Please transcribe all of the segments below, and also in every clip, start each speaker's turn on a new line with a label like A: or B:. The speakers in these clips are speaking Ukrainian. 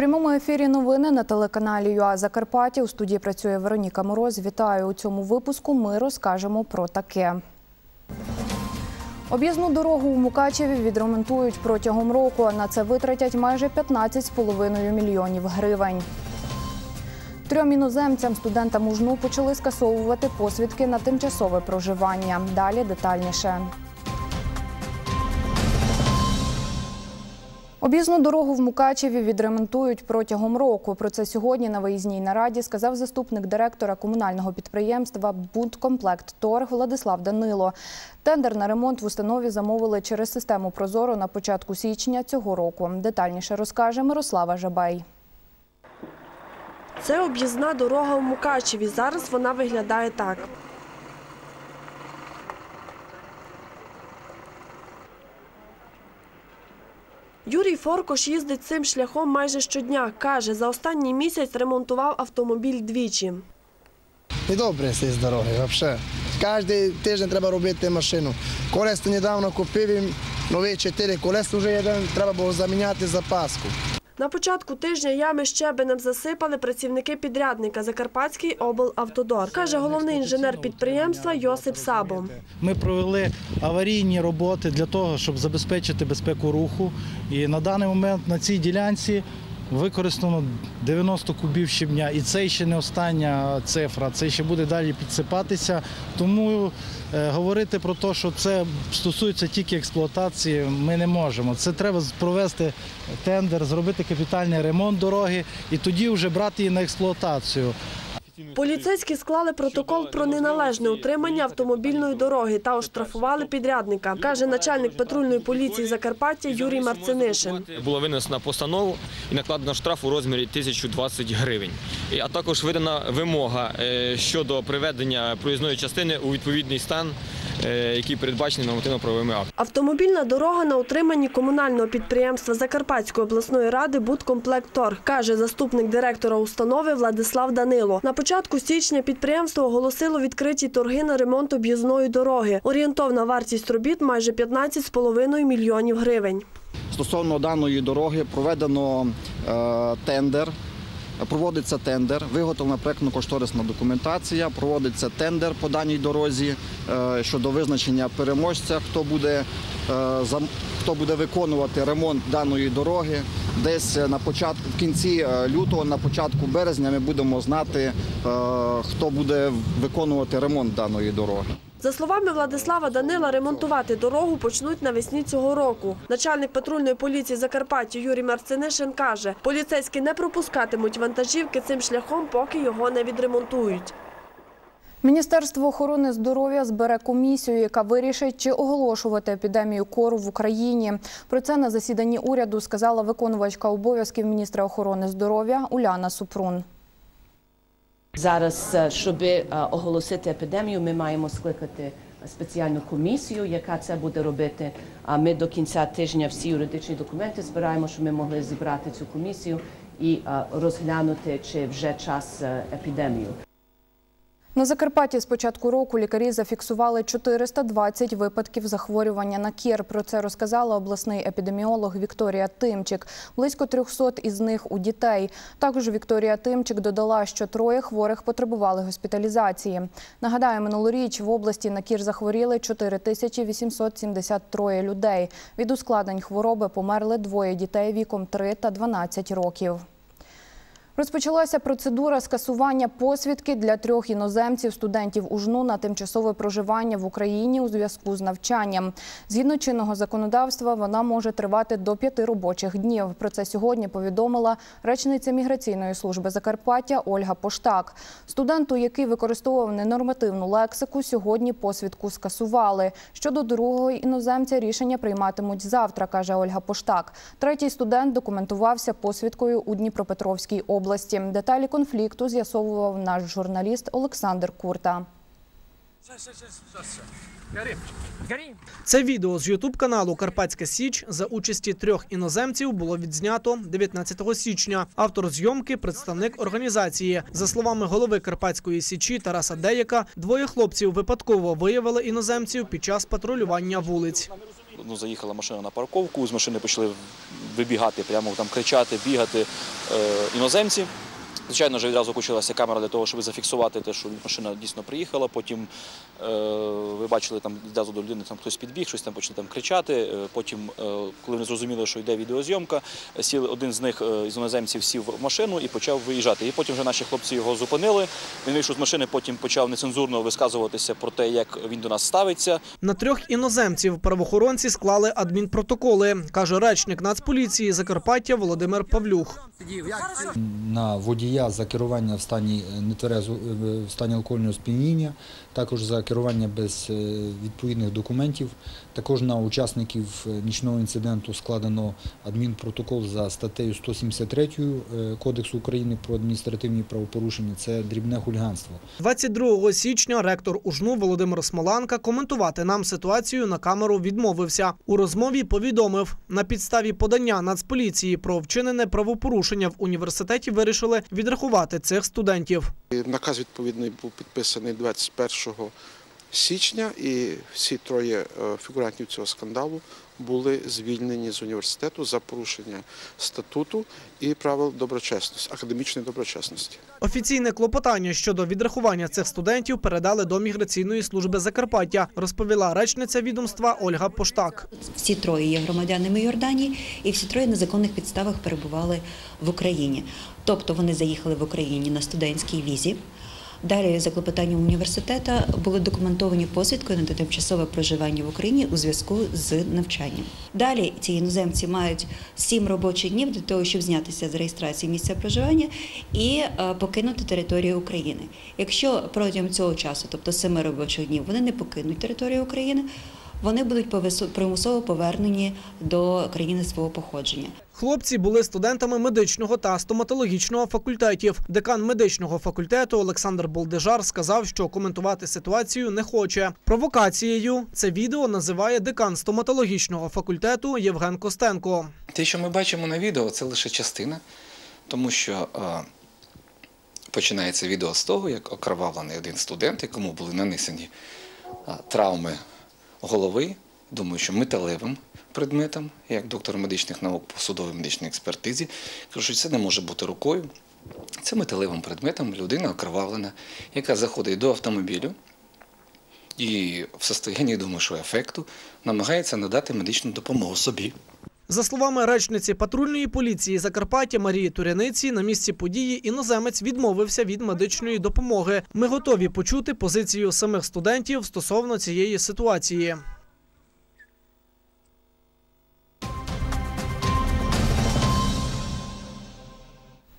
A: прямому ефірі новини на телеканалі ЮА Закарпаття. У студії працює Вероніка Мороз. Вітаю у цьому випуску. Ми розкажемо про таке. Об'їзну дорогу у Мукачеві відремонтують протягом року. На це витратять майже 15,5 мільйонів гривень. Трьом іноземцям студентам УЖНУ почали скасовувати посвідки на тимчасове проживання. Далі детальніше. Об'їзну дорогу в Мукачеві відремонтують протягом року. Про це сьогодні на виїзній нараді сказав заступник директора комунального підприємства «Будкомплект Торг» Владислав Данило. Тендер на ремонт в установі замовили через систему Прозоро на початку січня цього року. Детальніше розкаже Мирослава Жабай.
B: Це об'їзна дорога в Мукачеві. Зараз вона виглядає так. Юрій Форкош їздить цим шляхом майже щодня. Каже, за останній місяць ремонтував автомобіль двічі.
C: І добре з дороги, взагалі. Кожен тиждень треба робити машину. Колесо недавно купив нові чотири колеса, вже треба було заміняти запаску.
B: На початку тижня ями щебенем засипали працівники підрядника Закарпатський облавтодор, каже головний інженер підприємства Йосип Сабо.
D: Ми провели аварійні роботи для того, щоб забезпечити безпеку руху. І на даний момент на цій ділянці використано 90 кубів щебня. І це ще не остання цифра, це ще буде далі підсипатися. Тому е, говорити про те, що це стосується тільки експлуатації, ми не можемо. Це треба провести тендер, зробити капітальний ремонт дороги і тоді вже брати її на експлуатацію.
B: Поліцейські склали протокол про неналежне утримання автомобільної дороги та оштрафували підрядника, каже начальник патрульної поліції Закарпаття Юрій Марцинишин.
E: Було винесено постанову і накладено штраф у розмірі 1020 гривень. А також видана вимога е, щодо приведення проїзної частини у відповідний стан, який передбачений нормативно-правовими актами.
B: Автомобільна дорога на утриманні комунального підприємства Закарпатської обласної ради «Будкомплектторг», каже заступник директора установи Владислав Данило. На початку січня підприємство оголосило відкриті торги на ремонт об'їзної дороги. Орієнтовна вартість робіт майже 15,5 мільйонів гривень.
F: Стосовно даної дороги проведено е, тендер. Проводиться тендер, виготовлена проєктно-кошторисна документація, проводиться тендер по даній дорозі е, щодо визначення переможця, хто буде, е, хто буде виконувати ремонт даної дороги. Десь на початку, в кінці е, лютого, на початку березня ми будемо знати, е, хто буде виконувати ремонт даної дороги.
B: За словами Владислава Данила, ремонтувати дорогу почнуть навесні цього року. Начальник патрульної поліції Закарпаття Юрій Марцинишин каже, поліцейські не пропускатимуть вантажівки цим шляхом, поки його не відремонтують.
A: Міністерство охорони здоров'я збере комісію, яка вирішить, чи оголошувати епідемію кору в Україні. Про це на засіданні уряду сказала виконувачка обов'язків міністра охорони здоров'я Уляна Супрун.
G: Зараз, е, щоб е, оголосити епідемію, ми маємо скликати спеціальну комісію, яка це буде робити. А ми до кінця тижня всі юридичні документи збираємо, щоб ми могли зібрати цю комісію і е, розглянути, чи вже час епідемію.
A: На Закарпатті з початку року лікарі зафіксували 420 випадків захворювання на кір. Про це розказала обласний епідеміолог Вікторія Тимчик. Близько 300 із них у дітей. Також Вікторія Тимчик додала, що троє хворих потребували госпіталізації. Нагадаю, минулоріч в області на кір захворіли 4873 людей. Від ускладнень хвороби померли двоє дітей віком 3 та 12 років. Розпочалася процедура скасування посвідки для трьох іноземців, студентів УЖНУ на тимчасове проживання в Україні у зв'язку з навчанням. Згідно чинного законодавства, вона може тривати до п'яти робочих днів. Про це сьогодні повідомила речниця міграційної служби Закарпаття Ольга Поштак. Студенту, який використовував ненормативну лексику, сьогодні посвідку скасували. Щодо другого іноземця рішення прийматимуть завтра, каже Ольга Поштак. Третій студент документувався посвідкою у Дніпропетровській області. Деталі конфлікту з'ясовував наш журналіст Олександр Курта.
H: Це відео з ютуб каналу Карпатська Січ за участі трьох іноземців було відзнято 19 січня. Автор зйомки представник організації. За словами голови Карпатської січі Тараса Деяка, двоє хлопців випадково виявили іноземців під час патрулювання вулиць.
I: Ну, заїхала машина на парковку, з машини почали вибігати, прямо там кричати, бігати е, іноземці. Звичайно ж, відразу включилася камера для того, щоб зафіксувати те, що машина дійсно приїхала. Потім е, ви бачили там відразу до людини там хтось підбіг, щось там почали там кричати. Е, Потім, е, коли вони зрозуміли, що йде відеозйомка, сіли один з них із іноземців сів в машину і почав виїжджати. І потім вже наші хлопці його зупинили. Він вийшов з машини, потім почав нецензурно висказуватися про те, як він до нас ставиться.
H: На трьох іноземців правоохоронці склали адмінпротоколи, каже речник Нацполіції Закарпаття Володимир Павлюх.
J: на водія за керування в стані нетверезу е, в стані алкогольного сп'яніння, також за керування без е, відповідних документів. Також на учасників е, нічного інциденту складено адмінпротокол за статтею 173 е, Кодексу України про адміністративні правопорушення. Це дрібне хуліганство.
H: 22 січня ректор УЖНУ Володимир Смоланка коментувати нам ситуацію на камеру відмовився. У розмові повідомив, на підставі подання Нацполіції про вчинене правопорушення в університеті вирішили відрахувати цих студентів.
K: Наказ відповідний був підписаний 21 січня, і всі троє е, фігурантів цього скандалу були звільнені з університету за порушення статуту і правил доброчесності, академічної доброчесності.
H: Офіційне клопотання щодо відрахування цих студентів передали до міграційної служби Закарпаття, розповіла речниця відомства Ольга Поштак.
L: Всі троє є громадянами Йорданії, і всі троє на законних підставах перебували в Україні. Тобто вони заїхали в Україні на студентській візі. Далі, за клопотанням університету, були документовані посвідкою на тимчасове проживання в Україні у зв'язку з навчанням. Далі ці іноземці мають сім робочих днів для того, щоб знятися з реєстрації місця проживання і е, покинути територію України. Якщо протягом цього часу, тобто семи робочих днів, вони не покинуть територію України, вони будуть примусово повернені до країни свого походження.
H: Хлопці були студентами медичного та стоматологічного факультетів. Декан медичного факультету Олександр Болдежар сказав, що коментувати ситуацію не хоче. Провокацією це відео називає декан стоматологічного факультету Євген Костенко.
M: Те, що ми бачимо на відео, це лише частина, тому що починається відео з того, як окровавлений один студент, якому були нанесені травми голови, думаю, що металевим предметом, як доктор медичних наук по судовій медичній експертизі, кажу, що це не може бути рукою. Це металевим предметом людина окровавлена, яка заходить до автомобілю і в состоянні, думаю, ефекту намагається надати медичну допомогу собі.
H: За словами речниці патрульної поліції Закарпаття Марії Туряниці, на місці події іноземець відмовився від медичної допомоги. Ми готові почути позицію самих студентів стосовно цієї ситуації.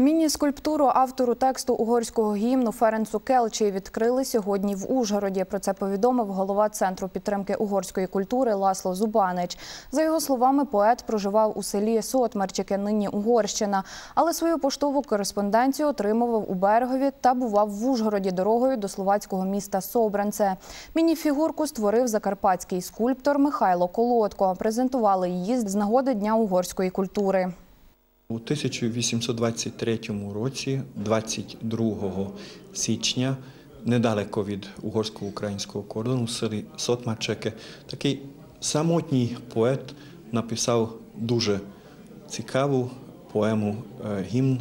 A: Міні-скульптуру автору тексту угорського гімну Ференцу Келчі відкрили сьогодні в Ужгороді. Про це повідомив голова Центру підтримки угорської культури Ласло Зубанич. За його словами, поет проживав у селі Сотмерчике, нині Угорщина, але свою поштову кореспонденцію отримував у Берегові та бував в Ужгороді дорогою до словацького міста Собранце. Міні-фігурку створив закарпатський скульптор Михайло Колодко. Презентували її з нагоди Дня угорської культури.
N: У 1823 році, 22 січня, недалеко від угорсько-українського кордону, в селі Сотмачеке, такий самотній поет написав дуже цікаву поему е, гімн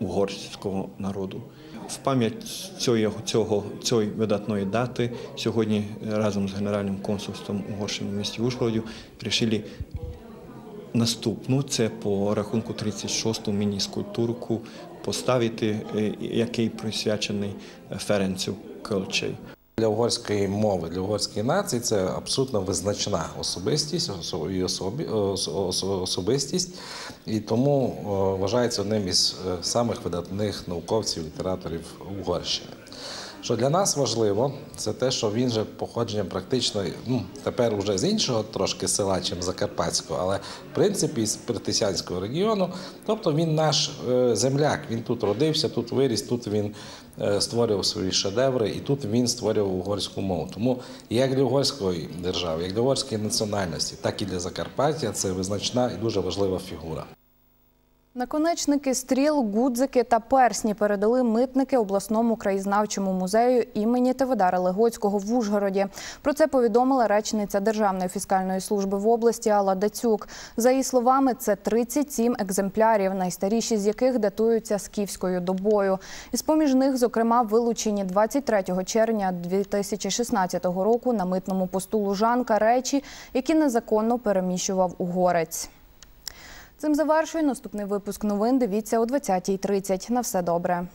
N: угорського народу. В пам'ять цього, цього, цієї видатної дати сьогодні разом з Генеральним консульством Угорщини в місті Ужгороді вирішили Наступну це по рахунку 36-ту міні-скульптурку поставити, е, який присвячений Ференцю Кölчей.
O: Для угорської мови, для угорської нації це абсолютно визначна особистість, осо- і особі, ос- ос- особистість, і тому вважається одним із е, самих видатних науковців, літераторів Угорщини. Що для нас важливо, це те, що він же походженням практично ну, тепер уже з іншого трошки села, чим Закарпатського, але в принципі з Притисянського регіону. Тобто він наш е, земляк, він тут родився, тут виріс, тут він е, створював свої шедеври, і тут він створював угорську мову. Тому як для угорської держави, як для угорської національності, так і для Закарпаття це визначна і дуже важлива фігура.
A: Наконечники стріл, гудзики та персні передали митники обласному краєзнавчому музею імені Теводара Легоцького в Ужгороді. Про це повідомила речниця Державної фіскальної служби в області Алла Дацюк. За її словами, це 37 екземплярів, найстаріші з яких датуються скіфською добою. Із поміж них, зокрема, вилучені 23 червня 2016 року на митному посту Лужанка речі, які незаконно переміщував угорець. Цим завершую наступний випуск новин. Дивіться о 20.30. На все добре.